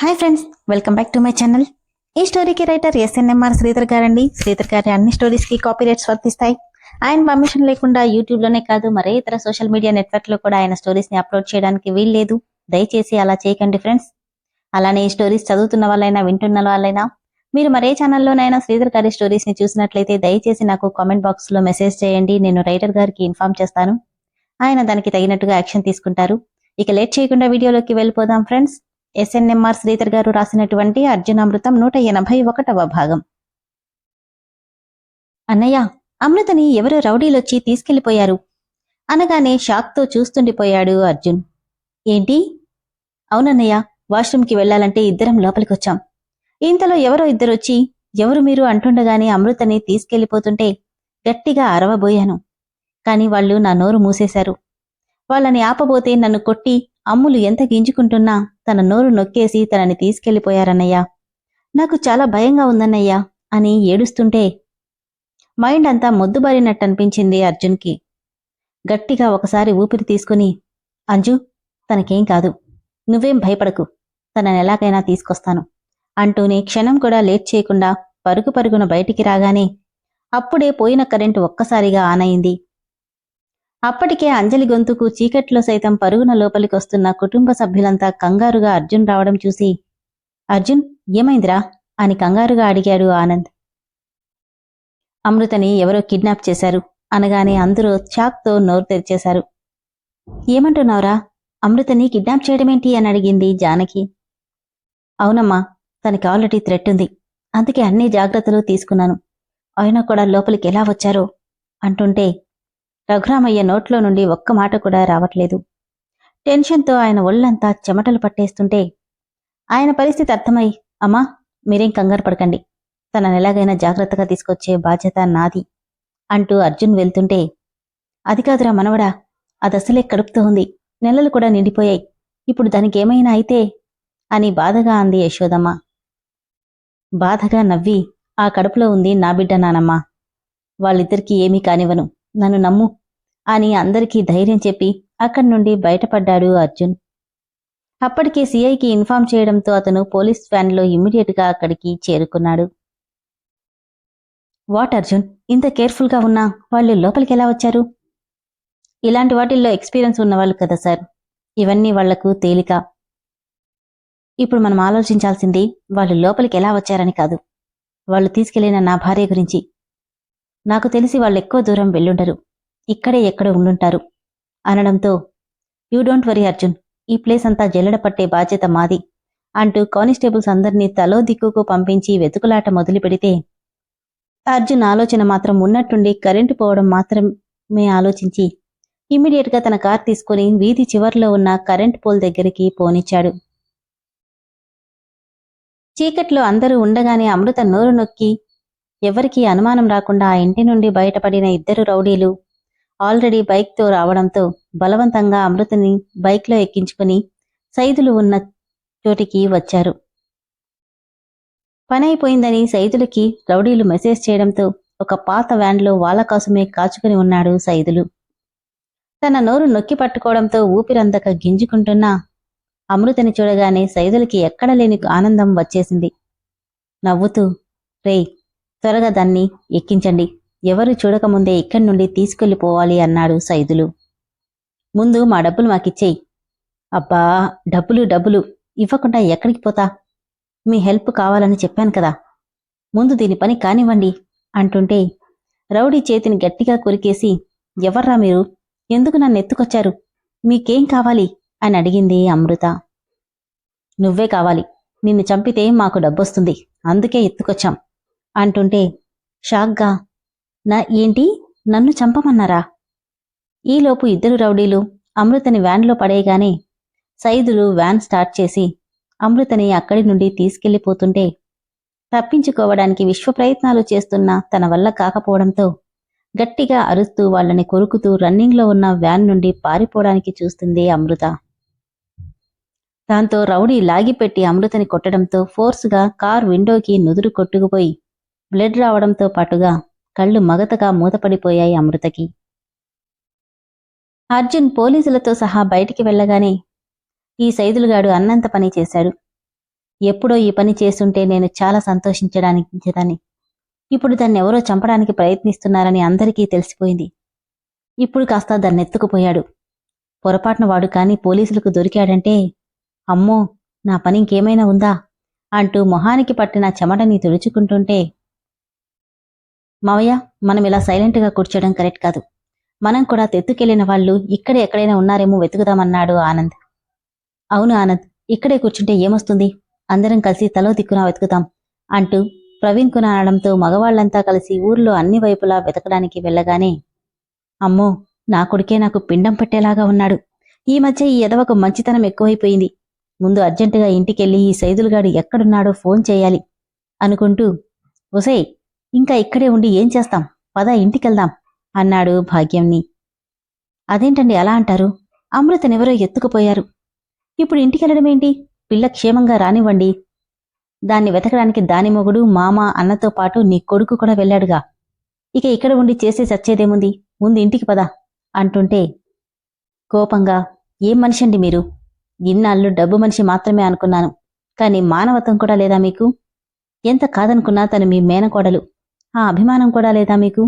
Hi friends welcome back to my channel. ఈ స్టోరీకి writer SNMR Sridhar గారండి. శ్రీధర్ గారి అన్ని స్టోరీస్కి కాపీ రైట్స్ వర్తిస్తాయి. ఆయన పర్మిషన్ లేకుండా యూట్యూబ్లోనే కాదు మరే ఇతర సోషల్ మీడియా నెట్వర్క్లో కూడా ఆయన స్టోరీస్ని అప్లోడ్ చేయడానికి వీల్లేదు. దయచేసి అలా చేయకండి ఫ్రెండ్స్. అలానే ఈ స్టోరీస్ చదువుతున్న వాళ్ళైనా వింటున్న వాళ్ళైనా మీరు మరే ఛానల్లోనైనా శ్రీధర్ గారి స్టోరీస్ని చూసినట్లయితే దయచేసి నాకు కామెంట్ బాక్స్లో మెసేజ్ చేయండి నేను రైటర్ గారికి ఇన్ఫార్మ్ చేస్తాను. ఆయన దానికి తగినట్టుగా యాక్షన్ తీసుకుంటారు. ఇక లేట్ చేయకుండా వీడియోలోకి వెళ్ళిపోదాం ఫ్రెండ్స్. ఎస్ఎన్ఎంఆర్ శ్రీధర్ గారు రాసినటువంటి అర్జునామృతం నూట ఎనభై ఒకటవ భాగం. అన్నయ్య అమృతని ఎవరో రౌడీలొచ్చి తీసుకెళ్ళిపోయారు అనగానే షాక్తో చూస్తుండిపోయాడు అర్జున్. ఏంటి? అవునన్నయ్య వాష్రూమ్కి వెళ్ళాలంటే ఇద్దరం లోపలికొచ్చాం. ఇంతలో ఎవరో ఇద్దరొచ్చి ఎవరు మీరు అంటుండగానే అమృతని తీసుకెళ్ళిపోతుంటే గట్టిగా అరవబోయాను. కాని వాళ్ళు నా నోరు మూసేశారు. వాళ్ళని ఆపబోతే నన్ను కొట్టి అమ్ములు ఎంత గింజుకుంటున్నా తన నోరు నొక్కేసి తనని తీసుకెళ్ళిపోయారన్నయ్యా నాకు చాలా భయంగా ఉందన్నయ్యా అని ఏడుస్తుంటే మైండ్ అంతా మొద్దుబారినట్టనిపించింది అర్జున్కి. గట్టిగా ఒకసారి ఊపిరి తీసుకుని అంజు తనకేం కాదు. నువ్వేం భయపడకు. తననెలాగైనా తీసుకొస్తాను అంటూనే క్షణం కూడా లేట్ చేయకుండా పరుగు పరుగున బయటికి రాగానే అప్పుడే పోయిన కరెంటు ఒక్కసారిగా ఆనయింది అప్పటికే అంజలి గొంతుకు చీకట్లో సైతం పరుగున లోపలికొస్తున్న కుటుంబ సభ్యులంతా కంగారుగా అర్జున్ రావడం చూసి అర్జున్ ఏమైందిరా? అని కంగారుగా అడిగాడు ఆనంద్. అమృతని ఎవరో కిడ్నాప్ చేశారు అనగానే అందరూ చాక్తో నోరు తెరిచేశారు. ఏమంటున్నావురా? అమృతని కిడ్నాప్ చేయడమేంటి? అని అడిగింది జానకి. అవునమ్మా తనకి ఆల్రెడీ థ్రెట్ ఉంది అందుకే అన్ని జాగ్రత్తలు తీసుకున్నాను. అయినా కూడా లోపలికి ఎలా వచ్చారో? అంటుంటే రఘురామయ్య నోట్లో నుండి ఒక్క మాట కూడా రావట్లేదు. టెన్షన్తో ఆయన ఒళ్ళంతా చెమటలు పట్టేస్తుంటే ఆయన పరిస్థితి అర్థమై అమ్మా మీరేం కంగారు పడకండి. తనని ఎలాగైనా జాగ్రత్తగా తీసుకొచ్చే బాధ్యత నాది అంటూ అర్జున్ వెళ్తుంటే అది కాదురా మనవడా అదసలే కడుపుతూ ఉంది. నెలలు కూడా నిండిపోయాయి. ఇప్పుడు దానికి ఏమైనా అయితే అని బాధగా అంది యశోదమ్మ. బాధగా నవ్వి ఆ కడుపులో ఉంది నా బిడ్డ నానమ్మ. వాళ్ళిద్దరికీ ఏమీ కానివ్వను. నన్ను నమ్ము. అని అందరికీ ధైర్యం చెప్పి అక్కడి నుండి బయటపడ్డాడు అర్జున్. అప్పటికే సిఐకి ఇన్ఫార్మ్ చేయడంతో అతను పోలీస్ వ్యాన్లో ఇమ్మీడియట్గా అక్కడికి చేరుకున్నాడు. వాట్ అర్జున్ ఇంత కేర్ఫుల్గా ఉన్నా వాళ్ళు లోపలికి ఎలా వచ్చారు? ఇలాంటి వాటిల్లో ఎక్స్పీరియన్స్ ఉన్నవాళ్ళు కదా సార్. ఇవన్నీ వాళ్ళకు తేలిక. ఇప్పుడు మనం ఆలోచించాల్సింది వాళ్ళు లోపలికి ఎలా వచ్చారని కాదు. వాళ్ళు తీసుకెళ్ళిన నా భార్య గురించి. నాకు తెలిసి వాళ్ళు ఎక్కువ దూరం వెళ్ళుండరు. ఇక్కడే ఎక్కడో ఉండుంటారు. అనడంతో యూ డోంట్ వరీ అర్జున్ ఈ ప్లేస్ అంతా జల్లెడ పట్టే బాధ్యత మాది అంటూ కానిస్టేబుల్స్ అందరినీ తలో దిక్కుకు పంపించి వెతుకులాట మొదలు పెడితే అర్జున్ ఆలోచన మాత్రం ఉన్నట్టుండి కరెంటు పోవడం మాత్రమే ఆలోచించి ఇమ్మీడియట్గా తన కార్ తీసుకుని వీధి చివర్లో ఉన్న కరెంట్ పోల్ దగ్గరికి పోనిచ్చాడు. చీకట్లో అందరూ ఉండగానే అమృత నోరు నొక్కి ఎవరికీ అనుమానం రాకుండా ఆ ఇంటి నుండి బయటపడిన ఇద్దరు రౌడీలు ఆల్రెడీ బైక్తో రావడంతో బలవంతంగా అమృతని బైక్లో ఎక్కించుకుని సైదులు ఉన్న చోటికి వచ్చారు. పనైపోయిందని సైదులకి రౌడీలు మెసేజ్ చేయడంతో ఒక పాత వ్యాన్లో వాళ్ళ కోసమే కాచుకుని ఉన్నాడు సైదులు. తన నోరు నొక్కి పట్టుకోవడంతో ఊపిరందక గింజుకుంటున్న అమృతని చూడగానే సైదులకి ఎక్కడ లేని ఆనందం వచ్చేసింది. నవ్వుతూ రేయ్ త్వరగా దాన్ని ఎక్కించండి. ఎవరు చూడకముందే ఇక్కడి నుండి తీసుకెళ్ళిపోవాలి అన్నాడు సైదులు. ముందు మా డబ్బులు మాకిచ్చేయి. అబ్బా డబ్బులు డబ్బులు. ఇవ్వకుండా ఎక్కడికి పోతా? మీ హెల్ప్ కావాలని చెప్పాను కదా. ముందు దీని పని కానివ్వండి అంటుంటే రౌడీ చేతిని గట్టిగా కొరికేసి ఎవర్రా మీరు? ఎందుకు నన్ను ఎత్తుకొచ్చారు? మీకేం కావాలి? అని అడిగింది అమృత. నువ్వే కావాలి. నిన్ను చంపితే మాకు డబ్బొస్తుంది. అందుకే ఎత్తుకొచ్చాం అంటుంటే షాక్గా నా ఏంటి? నన్ను చంపమన్నారా? ఈలోపు ఇద్దరు రౌడీలు అమృతని వ్యాన్లో పడేయగానే సైదులు వ్యాన్ స్టార్ట్ చేసి అమృతని అక్కడి నుండి తీసుకెళ్ళిపోతుంటే తప్పించుకోవడానికి విశ్వ ప్రయత్నాలు చేస్తున్నా తన వల్ల కాకపోవడంతో గట్టిగా అరుస్తూ వాళ్ళని కొరుకుతూ రన్నింగ్లో ఉన్న వ్యాన్ నుండి పారిపోవడానికి చూస్తుంది అమృత. దాంతో రౌడీ లాగిపెట్టి అమృతని కొట్టడంతో ఫోర్సుగా కార్ విండోకి నుదురు కొట్టుకుపోయి బ్లడ్ రావడంతో పాటుగా కళ్ళు మగతగా మూతపడిపోయాయి అమృతకి. అర్జున్ పోలీసులతో సహా బయటికి వెళ్ళగానే ఈ సైదులుగాడు అన్నంత పని చేశాడు. ఎప్పుడో ఈ పని చేస్తుంటే నేను చాలా సంతోషించడానికించేదాన్ని ఇప్పుడు దాన్ని ఎవరో చంపడానికి ప్రయత్నిస్తున్నారని అందరికీ తెలిసిపోయింది. ఇప్పుడు కాస్త దాన్ని ఎత్తుకుపోయాడు పొరపాటున వాడు కాని పోలీసులకు దొరికాడంటే అమ్మో నా పని ఇంకేమైనా ఉందా? అంటూ మొహానికి పట్టిన చెమటని తుడుచుకుంటుంటే మావయ్య మనం ఇలా సైలెంట్గా కూర్చోవడం కరెక్ట్ కాదు. మనం కూడా తెత్తుకెళ్ళిన వాళ్ళు ఇక్కడ ఎక్కడైనా ఉన్నారేమో వెతుకుదామన్నాడు ఆనంద్. అవును ఆనంద్ ఇక్కడే కూర్చుంటే ఏమొస్తుంది? అందరం కలిసి తలో దిక్కున వెతుకుతాం అంటూ ప్రవీణ్ కున అనడంతో మగవాళ్ళంతా కలిసి ఊర్లో అన్ని వైపులా వెతకడానికి వెళ్ళగానే అమ్మో నా కొడుకే నాకు పిండం పెట్టేలాగా ఉన్నాడు. ఈ మధ్య ఈ ఎదవకు మంచితనం ఎక్కువైపోయింది. ముందు అర్జెంటుగా ఇంటికెళ్ళి ఈ సైదులుగాడు ఎక్కడున్నాడో ఫోన్ చేయాలి అనుకుంటూ ఉసై ఇంకా ఇక్కడే ఉండి ఏం చేస్తాం? పద ఇంటికెళ్దాం అన్నాడు భాగ్యంని అదేంటండి అలా అంటారు? అమృతనెవరో ఎత్తుకుపోయారు. ఇప్పుడు ఇంటికెళ్ళడమేంటి పిల్ల క్షేమంగా రానివ్వండి. దాన్ని వెతకడానికి దాని మొగుడు మామ అన్నతో పాటు నీ కొడుకు కూడా వెళ్ళాడుగా. ఇక ఇక్కడ ఉండి చేసే చచ్చేదేముంది? ముందు ఇంటికి పద అంటుంటే కోపంగా ఏం మనిషి అండి మీరు? ఇన్నాళ్ళు డబ్బు మనిషి మాత్రమే అనుకున్నాను. కానీ మానవత్వం కూడా లేదా మీకు? ఎంత కాదనుకున్నా తను మీ మేనకోడలు. ఆ అభిమానం కూడా లేదా మీకు?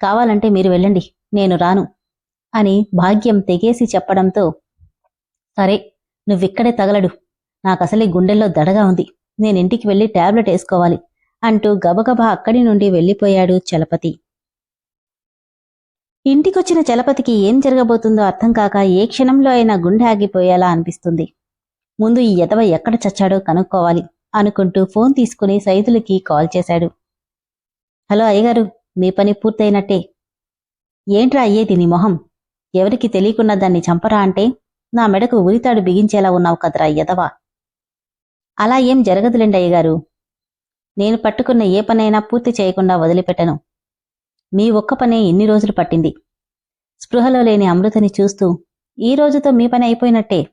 కావాలంటే మీరు వెళ్ళండి నేను రాను అని భాగ్యం తెగేసి చెప్పడంతో సరే నువ్విక్కడే తగలడు. నాకసలే గుండెల్లో దడగా ఉంది. నేనింటికి వెళ్ళి టాబ్లెట్ వేసుకోవాలి అంటూ గబగబా అక్కడి నుండి వెళ్ళిపోయాడు చలపతి. ఇంటికొచ్చిన చలపతికి ఏం జరగబోతుందో అర్థం కాక ఏ క్షణంలో అయినా గుండె ఆగిపోయేలా అనిపిస్తుంది. ముందు ఈ ఎదవ ఎక్కడ చచ్చాడో కనుక్కోవాలి అనుకుంటూ ఫోన్ తీసుకుని సైదులకి కాల్ చేశాడు. హలో అయ్యగారు మీ పని పూర్తయినట్టే. ఏంట్రా అయ్యేది నీ మొహం? ఎవరికి తెలియకుండా దాన్ని చంపరా అంటే నా మెడకు ఉరితాడు బిగించేలా ఉన్నావు కదరా ఎదవా అలా ఏం జరగదులేండి అయ్యగారు. నేను పట్టుకున్న ఏ పనైనా పూర్తి చేయకుండా వదిలిపెట్టను. మీ ఒక్క పనే ఇన్ని రోజులు పట్టింది. స్పృహలో లేని అమృతని చూస్తూ ఈ రోజుతో మీ పని అయిపోయినట్టే.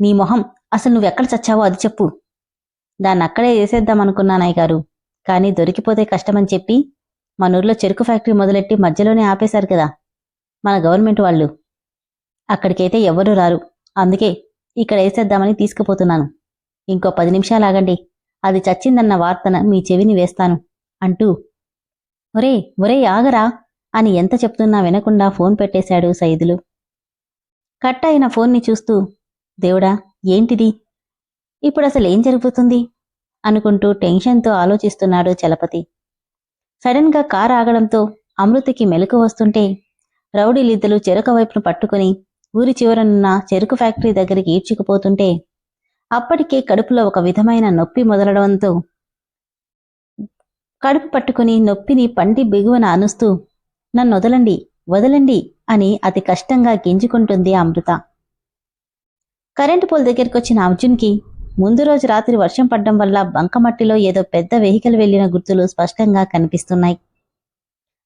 నీ మొహం అసలు నువ్వెక్కడ చచ్చావో అది చెప్పు. దాన్ని అక్కడే వేసేద్దామనుకున్నానాయ్ గారు కానీ దొరికిపోతే కష్టమని చెప్పి మన ఊర్లో చెరుకు ఫ్యాక్టరీ మొదలెట్టి మధ్యలోనే ఆపేశారు కదా మన గవర్నమెంట్ వాళ్ళు. అక్కడికైతే ఎవ్వరూ రారు. అందుకే ఇక్కడ వేసేద్దామని తీసుకుపోతున్నాను. ఇంకో పది నిమిషాలు ఆగండి. అది చచ్చిందన్న వార్తన మీ చెవిని వేస్తాను అంటూ ఒరే ఒరే ఆగరా అని ఎంత చెప్తున్నా వినకుండా ఫోన్ పెట్టేశాడు సైదులు. కట్ అయిన ఫోన్ని చూస్తూ దేవుడా ఏంటిది? ఇప్పుడు అసలు ఏం జరుగుతుంది? అనుకుంటూ టెన్షన్తో ఆలోచిస్తున్నాడు చలపతి. సడన్గా కారు ఆగడంతో అమృతికి మెలకు వస్తుంటే రౌడీలిద్దలు చెరుక వైపును పట్టుకుని ఊరి చివరనున్న చెరుకు ఫ్యాక్టరీ దగ్గరికి ఈడ్చుకుపోతుంటే అప్పటికే కడుపులో ఒక విధమైన నొప్పి మొదలడంతో కడుపు పట్టుకుని నొప్పిని పంటి బిగువన అనుస్తూ నన్ను వదలండి వదలండి అని అతి కష్టంగా గింజుకుంటుంది అమృత. కరెంటు పోల్ దగ్గరికి వచ్చిన అర్జున్కి ముందు రోజు రాత్రి వర్షం పడ్డం వల్ల బంకమట్టిలో ఏదో పెద్ద వెహికల్ వెళ్ళిన గుర్తులు స్పష్టంగా కనిపిస్తున్నాయి.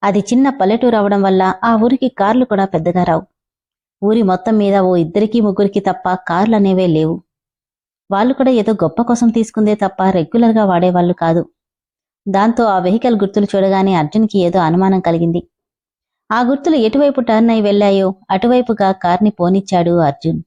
అది చిన్న పల్లెటూరు అవడం వల్ల ఆ ఊరికి కార్లు కూడా పెద్దగా రావు. ఊరి మొత్తం మీద ఓ ఇద్దరికి ముగ్గురికి తప్ప కార్లు అనేవే లేవు. వాళ్ళు కూడా ఏదో గొప్ప కోసం తీసుకుందే తప్ప రెగ్యులర్గా వాడేవాళ్ళు కాదు. దాంతో ఆ వెహికల్ గుర్తులు చూడగానే అర్జున్కి ఏదో అనుమానం కలిగింది. ఆ గుర్తులు ఎటువైపు టర్న్ అయి వెళ్ళాయో అటువైపుగా కార్ని పోనిచ్చాడు అర్జున్.